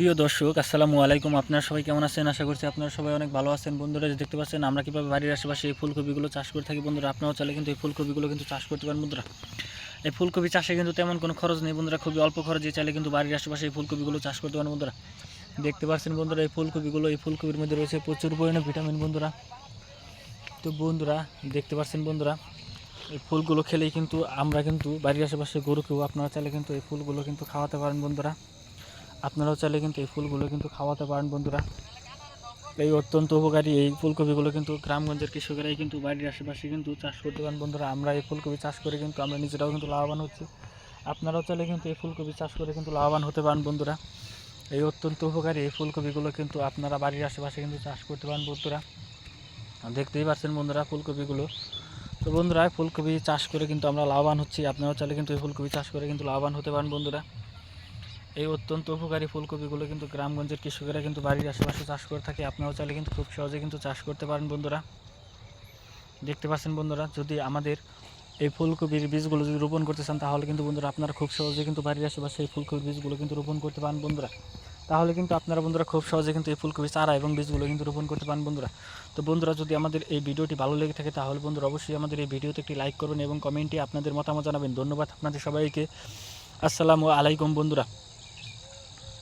প্রিয় দর্শক, আসসালামু আলাইকুম। আপনারা সবাই কেমন আছেন? আশা করছি আপনারা সবাই অনেক ভালো আছেন। বন্ধুরা দেখতে পাচ্ছেন, আমরা কীভাবে বাড়ির আশেপাশে এই ফুলকপিগুলো চাষ করে থাকি বন্ধুরা, আপনারাও চাইলে কিন্তু এই ফুলকপিগুলো কিন্তু চাষ করতে পারেন বন্ধুরা। এই ফুলকপি চাষে কিন্তু তেমন কোনো খরচ নেই বন্ধুরা, খুবই অল্প খরচে চাইলে কিন্তু বাড়ির আশেপাশে এই ফুলকপিগুলো চাষ করতে পারেন বন্ধুরা। দেখতে পাচ্ছেন বন্ধুরা, এই ফুলকপিগুলো, এই ফুলকপির মধ্যে রয়েছে প্রচুর পরিমাণে ভিটামিন বন্ধুরা। তো বন্ধুরা, দেখতে পাচ্ছেন বন্ধুরা, এই ফুলগুলো খেলেই কিন্তু আমরা কিন্তু বাড়ির আশেপাশে গরুকেও আপনারা চাইলে কিন্তু এই ফুলগুলো কিন্তু খাওয়াতে পারেন বন্ধুরা। আপনারাও চাইলে কিন্তু এই ফুলগুলো কিন্তু খাওয়াতে পারেন বন্ধুরা। এই অত্যন্ত উপকারী এই ফুলকপিগুলো কিন্তু গ্রামগঞ্জের কৃষকেরাই কিন্তু বাড়ির আশেপাশে কিন্তু চাষ করতে পারেন বন্ধুরা। আমরা এই ফুলকপি চাষ করে কিন্তু আমরা নিজেরাও কিন্তু লাভবান হচ্ছি। আপনারাও চাইলে কিন্তু এই ফুলকপি চাষ করে কিন্তু লাভবান হতে পারেন বন্ধুরা। এই অত্যন্ত উপকারী এই ফুলকপিগুলো কিন্তু আপনারা বাড়ির আশেপাশে কিন্তু চাষ করতে পারেন বন্ধুরা। দেখতেই পাচ্ছেন বন্ধুরা ফুলকপিগুলো। তো বন্ধুরা, ফুলকপি চাষ করে কিন্তু আমরা লাভবান হচ্ছি। আপনারাও চাইলে কিন্তু এই ফুলকপি চাষ করে কিন্তু লাভবান হতে পারেন বন্ধুরা। এই অত্যন্ত উপকারী ফুলকপিগুলো কিন্তু গ্রামগঞ্জের কৃষকেরা কিন্তু বাড়ির আশেপাশে চাষ করে থাকে। আপনারাও চাইলে কিন্তু খুব সহজে কিন্তু চাষ করতে পারেন বন্ধুরা। দেখতে পাচ্ছেন বন্ধুরা, যদি আমাদের এই ফুলকপির বীজগুলো যদি রোপণ করতে চান, তাহলে কিন্তু বন্ধুরা আপনারা খুব সহজে কিন্তু বাড়ির আশেপাশে এই ফুলকপির বীজগুলো কিন্তু রোপণ করতে পারেন বন্ধুরা। তাহলে কিন্তু আপনারা বন্ধুরা খুব সহজে কিন্তু এই ফুলকপি চারা এবং বীজগুলো কিন্তু রোপণ করতে পারেন বন্ধুরা। তো বন্ধুরা, যদি আমাদের এই ভিডিওটি ভালো লেগে থাকে, তাহলে বন্ধুরা অবশ্যই আমাদের এই ভিডিওতে একটি লাইক করবেন এবং কমেন্টে আপনাদের মতামত জানাবেন। ধন্যবাদ আপনাদের সবাইকে। আসসালামু আলাইকুম বন্ধুরা।